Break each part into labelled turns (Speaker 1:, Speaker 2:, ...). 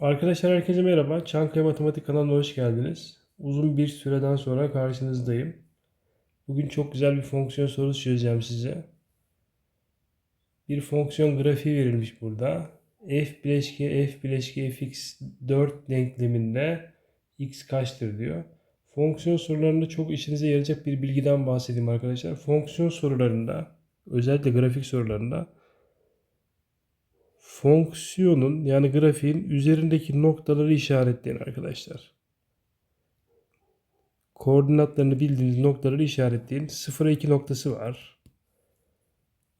Speaker 1: Arkadaşlar herkese merhaba. Çankaya Matematik kanalına hoş geldiniz. Uzun bir süreden sonra karşınızdayım. Bugün çok güzel bir fonksiyon sorusu çözeceğim size. Bir fonksiyon grafiği verilmiş burada. f bileşke f bileşke fx 4 denkleminde x kaçtır diyor. Fonksiyon sorularında çok işinize yarayacak bir bilgiden bahsedeyim arkadaşlar. Fonksiyon sorularında özellikle grafik sorularında fonksiyonun yani grafiğin üzerindeki noktaları işaretleyin arkadaşlar. Koordinatlarını bildiğiniz noktaları işaretleyin. 0'a 2 noktası var.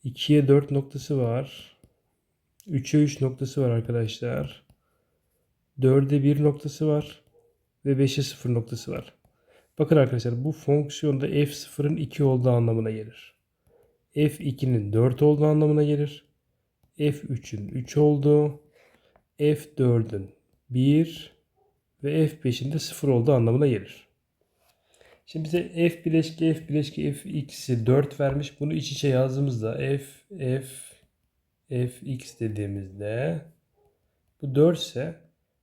Speaker 1: 2'ye 4 noktası var. 3'e 3 noktası var arkadaşlar. 4'e 1 noktası var. Ve 5'e 0 noktası var. Bakın arkadaşlar bu fonksiyonda f0'ın 2 olduğu anlamına gelir. f2'nin 4 olduğu anlamına gelir. F3'ün 3 olduğu, F4'ün 1 ve F5'in de 0 olduğu anlamına gelir. Şimdi bize F bileşki F bileşki Fx'i 4 vermiş. Bunu iç içe yazdığımızda F F Fx dediğimizde bu 4 ise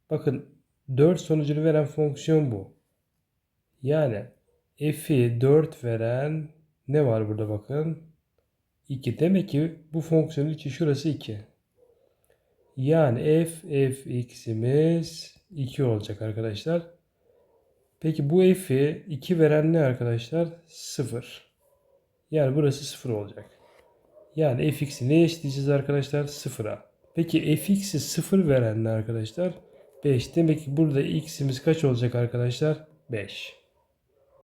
Speaker 1: bakın 4 sonucunu veren fonksiyon bu. Yani F'i 4 veren ne var burada bakın? 2. Demek ki bu fonksiyonun içi şurası 2. Yani f fx'imiz 2 olacak arkadaşlar. Peki bu f'i 2 veren ne arkadaşlar? 0. Yani burası 0 olacak. Yani fx'i neye eşitleyeceğiz arkadaşlar? 0'a. Peki fx'i 0 veren ne arkadaşlar? 5. Demek ki burada x'imiz kaç olacak arkadaşlar? 5.